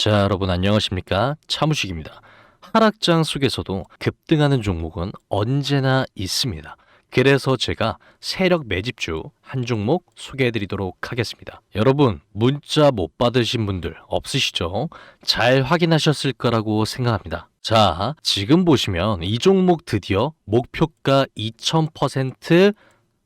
자, 여러분 안녕하십니까? 차무식입니다. 하락장 속에서도 급등하는 종목은 언제나 있습니다. 그래서 제가 세력 매집주 한 종목 소개해 드리도록 하겠습니다. 여러분, 문자 못 받으신 분들 없으시죠? 잘 확인하셨을 거라고 생각합니다. 자, 지금 보시면 이 종목 드디어 목표가 2000%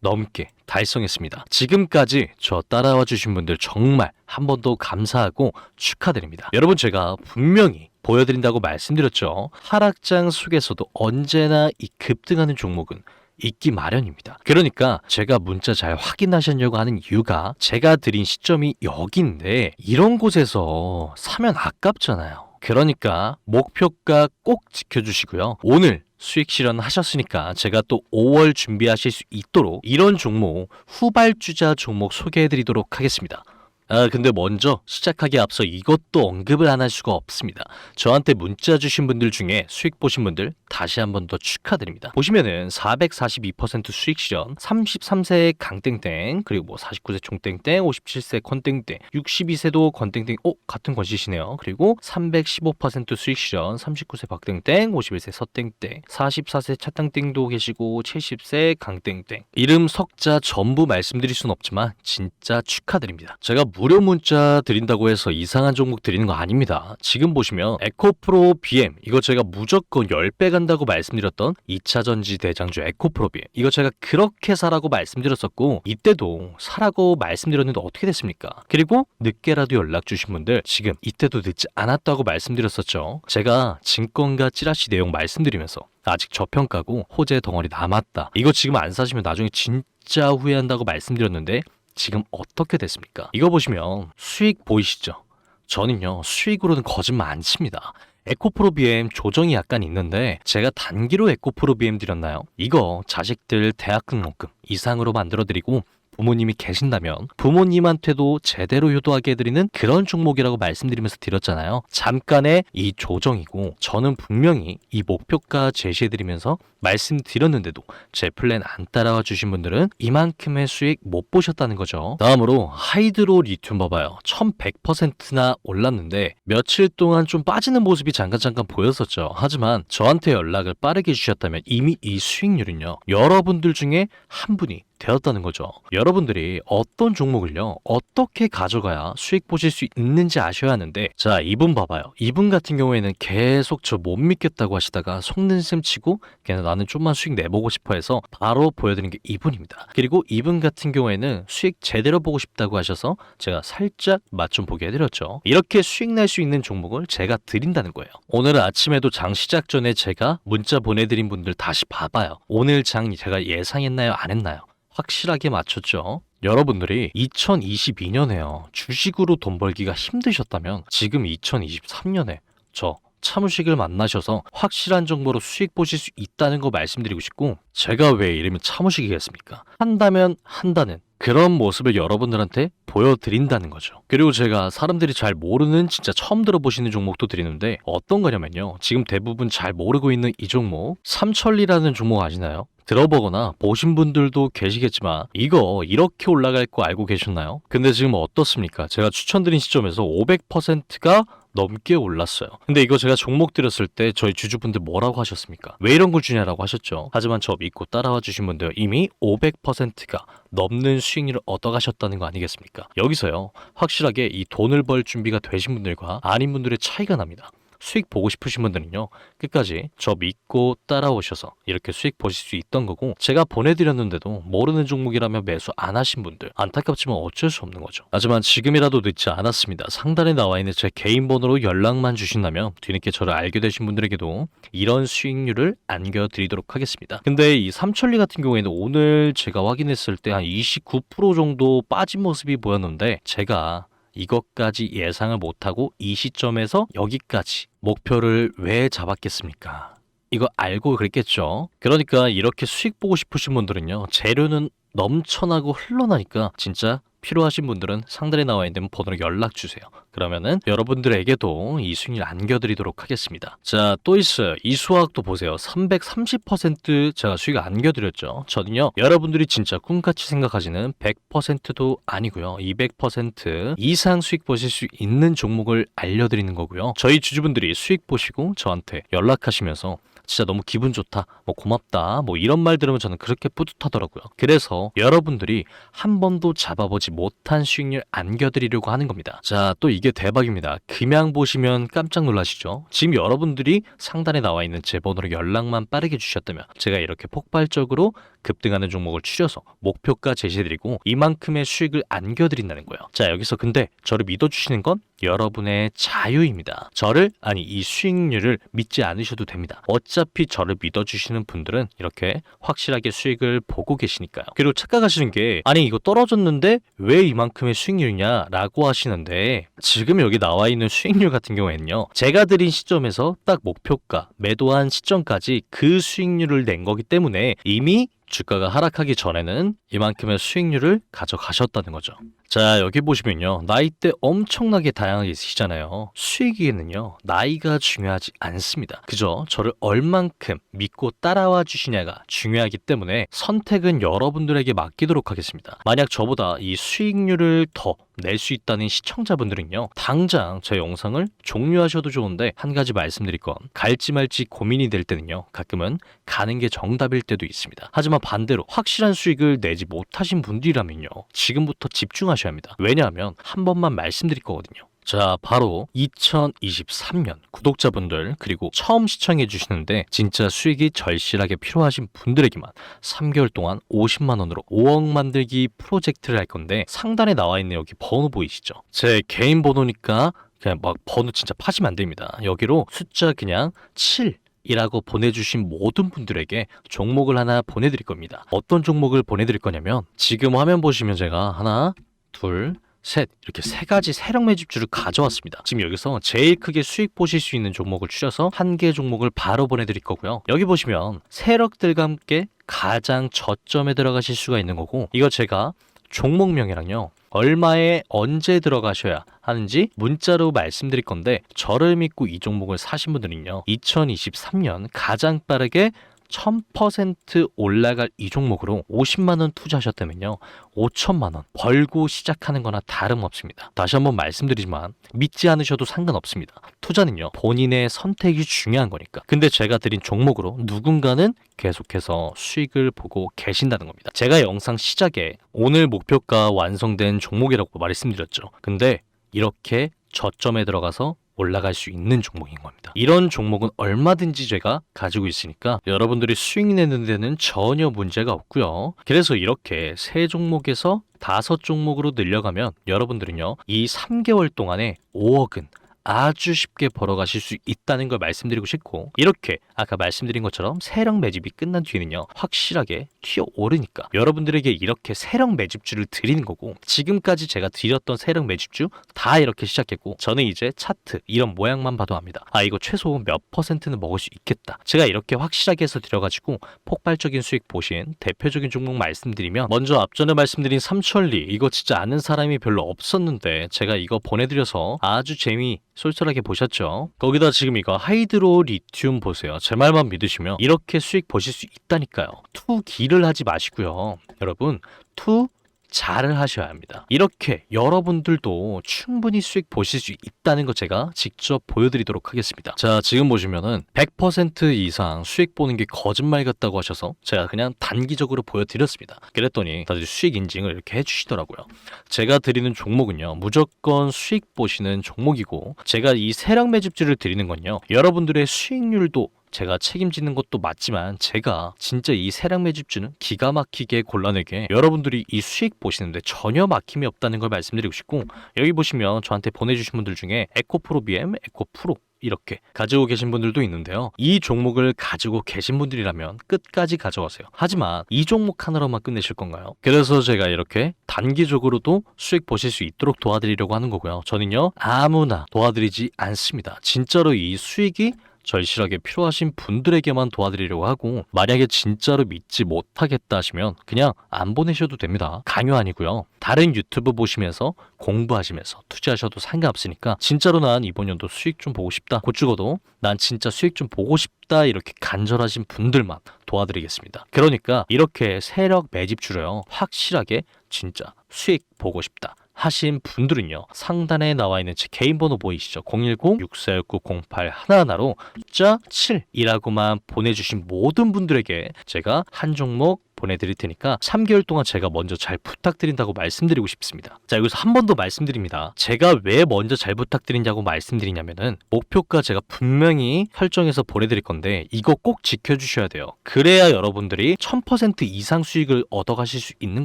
넘게 달성했습니다. 지금까지 저 따라와 주신 분들 정말 한 번 더 감사하고 축하드립니다. 여러분 제가 분명히 보여드린다고 말씀드렸죠. 하락장 속에서도 언제나 이 급등하는 종목은 있기 마련입니다. 그러니까 제가 문자 잘 확인하셨냐고 하는 이유가 제가 드린 시점이 여기인데 이런 곳에서 사면 아깝잖아요. 그러니까 목표가 꼭 지켜주시고요. 오늘 수익 실현하셨으니까 제가 또 5월 준비하실 수 있도록 이런 종목 후발주자 종목 소개해드리도록 하겠습니다. 아, 근데 먼저 시작하기 앞서 이것도 언급을 안 할 수가 없습니다. 저한테 문자 주신 분들 중에 수익 보신 분들 다시 한 번 더 축하드립니다. 보시면은 442% 수익 실현, 33세 강땡땡, 그리고 뭐 49세 총땡땡, 57세 건땡땡, 62세도 건땡땡, 오, 같은 권씨시네요. 그리고 315% 수익 실현, 39세 박땡땡, 51세 서땡땡, 44세 차땅땡도 계시고 70세 강땡땡. 이름 석자 전부 말씀드릴 순 없지만 진짜 축하드립니다. 제가 무료 문자 드린다고 해서 이상한 종목 드리는 거 아닙니다. 지금 보시면 에코프로 BM 이거 제가 무조건 10배 간다고 말씀드렸던 2차 전지 대장주 에코프로 BM 이거 제가 그렇게 사라고 말씀드렸었고 이때도 사라고 말씀드렸는데 어떻게 됐습니까? 그리고 늦게라도 연락 주신 분들 지금 이때도 늦지 않았다고 말씀드렸었죠. 제가 증권가 찌라시 내용 말씀드리면서 아직 저평가고 호재 덩어리 남았다. 이거 지금 안 사시면 나중에 진짜 후회한다고 말씀드렸는데 지금 어떻게 됐습니까? 이거 보시면 수익 보이시죠? 저는요 수익으로는 거짓말 안 칩니다. 에코프로 BM 조정이 약간 있는데 제가 단기로 에코프로 BM 드렸나요? 이거 자식들 대학 등록금 이상으로 만들어 드리고 부모님이 계신다면 부모님한테도 제대로 효도하게 해드리는 그런 종목이라고 말씀드리면서 드렸잖아요. 잠깐의 이 조정이고 저는 분명히 이 목표가 제시해드리면서 말씀드렸는데도 제 플랜 안 따라와 주신 분들은 이만큼의 수익 못 보셨다는 거죠. 다음으로 하이드로 리튬 봐봐요. 1100%나 올랐는데 며칠 동안 좀 빠지는 모습이 잠깐 잠깐 보였었죠. 하지만 저한테 연락을 빠르게 주셨다면 이미 이 수익률은요. 여러분들 중에 한 분이 되었다는 거죠. 여러분들이 어떤 종목을요, 어떻게 가져가야 수익 보실 수 있는지 아셔야 하는데, 자, 이분 봐봐요. 이분 같은 경우에는 계속 저 못 믿겠다고 하시다가 속는 셈 치고, 그냥 나는 좀만 수익 내보고 싶어 해서 바로 보여드린 게 이분입니다. 그리고 이분 같은 경우에는 수익 제대로 보고 싶다고 하셔서 제가 살짝 맛 좀 보게 해드렸죠. 이렇게 수익 낼수 있는 종목을 제가 드린다는 거예요. 오늘 아침에도 장 시작 전에 제가 문자 보내드린 분들 다시 봐봐요. 오늘 장 제가 예상했나요? 안 했나요? 확실하게 맞췄죠. 여러분들이 2022년에요. 주식으로 돈 벌기가 힘드셨다면 지금 2023년에 저 차무식을 만나셔서 확실한 정보로 수익 보실 수 있다는 거 말씀드리고 싶고 제가 왜 이름이 차무식이겠습니까? 한다면 한다는 그런 모습을 여러분들한테 보여드린다는 거죠. 그리고 제가 사람들이 잘 모르는 진짜 처음 들어보시는 종목도 드리는데 어떤 거냐면요. 지금 대부분 잘 모르고 있는 이 종목 삼천리라는 종목 아시나요? 들어보거나 보신 분들도 계시겠지만 이거 이렇게 올라갈 거 알고 계셨나요? 근데 지금 어떻습니까? 제가 추천드린 시점에서 500%가 넘게 올랐어요. 근데 이거 제가 종목 드렸을 때 저희 주주분들 뭐라고 하셨습니까? 왜 이런 걸 주냐라고 하셨죠. 하지만 저 믿고 따라와 주신 분들 이미 500%가 넘는 수익률을 얻어가셨다는 거 아니겠습니까? 여기서요 확실하게 이 돈을 벌 준비가 되신 분들과 아닌 분들의 차이가 납니다. 수익 보고 싶으신 분들은요 끝까지 저 믿고 따라오셔서 이렇게 수익 보실 수 있던 거고 제가 보내드렸는데도 모르는 종목이라면 매수 안 하신 분들 안타깝지만 어쩔 수 없는 거죠. 하지만 지금이라도 늦지 않았습니다. 상단에 나와 있는 제 개인 번호로 연락만 주신다면 뒤늦게 저를 알게 되신 분들에게도 이런 수익률을 안겨드리도록 하겠습니다. 근데 이 삼천리 같은 경우에는 오늘 제가 확인했을 때 한 29% 정도 빠진 모습이 보였는데 제가 이것까지 예상을 못하고 이 시점에서 여기까지 목표를 왜 잡았겠습니까? 이거 알고 그랬겠죠? 그러니까 이렇게 수익 보고 싶으신 분들은요, 재료는 넘쳐나고 흘러나니까 진짜 필요하신 분들은 상단에 나와 있는 번호로 연락 주세요. 그러면은 여러분들에게도 이 수익률 안겨드리도록 하겠습니다. 자, 또 있어요. 이 수학도 보세요. 330% 제가 수익 안겨드렸죠. 저는요, 여러분들이 진짜 꿈같이 생각하시는 100%도 아니고요. 200% 이상 수익 보실 수 있는 종목을 알려드리는 거고요. 저희 주주분들이 수익 보시고 저한테 연락하시면서 진짜 너무 기분 좋다, 뭐 고맙다, 뭐 이런 말 들으면 저는 그렇게 뿌듯하더라고요. 그래서 여러분들이 한 번도 잡아보지 못한 수익률 안겨드리려고 하는 겁니다. 자, 또 이게 대박입니다. 금양 보시면 깜짝 놀라시죠? 지금 여러분들이 상단에 나와 있는 제 번호로 연락만 빠르게 주셨다면 제가 이렇게 폭발적으로 급등하는 종목을 추려서 목표가 제시해드리고 이만큼의 수익을 안겨드린다는 거예요. 자, 여기서 근데 저를 믿어주시는 건 여러분의 자유입니다. 저를, 아니, 이 수익률을 믿지 않으셔도 됩니다. 어차피 저를 믿어주시는 분들은 이렇게 확실하게 수익을 보고 계시니까요. 그리고 착각하시는 게, 아니, 이거 떨어졌는데 왜 이만큼의 수익률이냐? 라고 하시는데, 지금 여기 나와 있는 수익률 같은 경우에는요, 제가 드린 시점에서 딱 목표가, 매도한 시점까지 그 수익률을 낸 거기 때문에 이미 주가가 하락하기 전에는 이만큼의 수익률을 가져가셨다는 거죠. 자, 여기 보시면요. 나이대 엄청나게 다양하게 있으시잖아요. 수익에는요, 나이가 중요하지 않습니다. 그저 저를 얼만큼 믿고 따라와 주시냐가 중요하기 때문에 선택은 여러분들에게 맡기도록 하겠습니다. 만약 저보다 이 수익률을 더낼 수 있다는 시청자분들은요, 당장 제 영상을 종료하셔도 좋은데 한 가지 말씀드릴 건 갈지 말지 고민이 될 때는요, 가끔은 가는 게 정답일 때도 있습니다. 하지만 반대로 확실한 수익을 내지 못하신 분들이라면요, 지금부터 집중하셔야 합니다. 왜냐하면 한 번만 말씀드릴 거거든요. 자, 바로 2023년 구독자분들 그리고 처음 시청해 주시는데 진짜 수익이 절실하게 필요하신 분들에게만 3개월 동안 50만 원으로 5억 만들기 프로젝트를 할 건데 상단에 나와 있는 여기 번호 보이시죠? 제 개인 번호니까 그냥 막 번호 진짜 파시면 안 됩니다. 여기로 숫자 그냥 7 이라고 보내주신 모든 분들에게 종목을 하나 보내드릴 겁니다. 어떤 종목을 보내드릴 거냐면 지금 화면 보시면 제가 하나, 둘, 셋 이렇게 세 가지 세력 매집주를 가져왔습니다. 지금 여기서 제일 크게 수익 보실 수 있는 종목을 추려서 한 개 종목을 바로 보내드릴 거고요. 여기 보시면 세력들과 함께 가장 저점에 들어가실 수가 있는 거고 이거 제가 종목명이랑요. 얼마에 언제 들어가셔야 하는지 문자로 말씀드릴 건데 저를 믿고 이 종목을 사신 분들은요. 2023년 가장 빠르게 1000% 올라갈 이 종목으로 50만 원 투자하셨다면요. 5천만 원 벌고 시작하는 거나 다름없습니다. 다시 한번 말씀드리지만 믿지 않으셔도 상관없습니다. 투자는요. 본인의 선택이 중요한 거니까. 근데 제가 드린 종목으로 누군가는 계속해서 수익을 보고 계신다는 겁니다. 제가 영상 시작에 오늘 목표가 완성된 종목이라고 말씀드렸죠. 근데 이렇게 저점에 들어가서 올라갈 수 있는 종목인 겁니다. 이런 종목은 얼마든지 제가 가지고 있으니까 여러분들이 수익 내는 데는 전혀 문제가 없고요. 그래서 이렇게 세 종목에서 다섯 종목으로 늘려가면 여러분들은요. 이 3개월 동안에 5억은 아주 쉽게 벌어가실 수 있다는 걸 말씀드리고 싶고 이렇게 아까 말씀드린 것처럼 세력 매집이 끝난 뒤에는요 확실하게 튀어 오르니까 여러분들에게 이렇게 세력 매집주를 드리는 거고 지금까지 제가 드렸던 세력 매집주 다 이렇게 시작했고 저는 이제 차트 이런 모양만 봐도 압니다 아 이거 최소 몇 퍼센트는 먹을 수 있겠다 제가 이렇게 확실하게 해서 드려가지고 폭발적인 수익 보신 대표적인 종목 말씀드리면 먼저 앞전에 말씀드린 삼천리 이거 진짜 아는 사람이 별로 없었는데 제가 이거 보내드려서 아주 재미 쏠쏠하게 보셨죠? 거기다 지금 이거 하이드로 리튬 보세요. 제 말만 믿으시면 이렇게 수익 보실 수 있다니까요. 투기를 하지 마시고요. 여러분, 투 잘을 하셔야 합니다. 이렇게 여러분들도 충분히 수익 보실 수 있다는 거 제가 직접 보여드리도록 하겠습니다. 자, 지금 보시면은 100% 이상 수익 보는 게 거짓말 같다고 하셔서 제가 그냥 단기적으로 보여드렸습니다. 그랬더니 다들 수익 인증을 이렇게 해주시더라고요. 제가 드리는 종목은요, 무조건 수익 보시는 종목이고, 제가 이 세력 매집주를 드리는 건요, 여러분들의 수익률도 제가 책임지는 것도 맞지만 제가 진짜 이 세력 매집주는 기가 막히게 골라내게 여러분들이 이 수익 보시는데 전혀 막힘이 없다는 걸 말씀드리고 싶고 여기 보시면 저한테 보내주신 분들 중에 에코프로 BM, 에코프로 이렇게 가지고 계신 분들도 있는데요. 이 종목을 가지고 계신 분들이라면 끝까지 가져가세요. 하지만 이 종목 하나로만 끝내실 건가요? 그래서 제가 이렇게 단기적으로도 수익 보실 수 있도록 도와드리려고 하는 거고요. 저는요, 아무나 도와드리지 않습니다. 진짜로 이 수익이 절실하게 필요하신 분들에게만 도와드리려고 하고 만약에 진짜로 믿지 못하겠다 하시면 그냥 안 보내셔도 됩니다. 강요 아니고요. 다른 유튜브 보시면서 공부하시면서 투자하셔도 상관없으니까 진짜로 난 이번 연도 수익 좀 보고 싶다. 곧 죽어도 난 진짜 수익 좀 보고 싶다 이렇게 간절하신 분들만 도와드리겠습니다. 그러니까 이렇게 세력 매집주로요. 확실하게 진짜 수익 보고 싶다. 하신 분들은요 상단에 나와 있는 제 개인 번호 보이시죠? 010-6469-0811로 숫자 7이라고만 보내주신 모든 분들에게 제가 한 종목 보내드릴 테니까 3개월 동안 제가 먼저 잘 부탁드린다고 말씀드리고 싶습니다. 자 여기서 한 번 더 말씀드립니다. 제가 왜 먼저 잘 부탁드리냐고 말씀드리냐면은 목표가 제가 분명히 설정해서 보내드릴 건데 이거 꼭 지켜주셔야 돼요. 그래야 여러분들이 1000% 이상 수익을 얻어가실 수 있는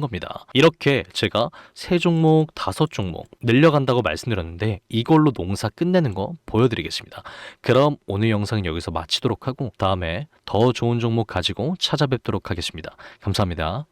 겁니다. 이렇게 제가 세 종목, 다섯 종목 늘려간다고 말씀드렸는데 이걸로 농사 끝내는 거 보여드리겠습니다. 그럼 오늘 영상은 여기서 마치도록 하고 다음에 더 좋은 종목 가지고 찾아뵙도록 하겠습니다. 감사합니다.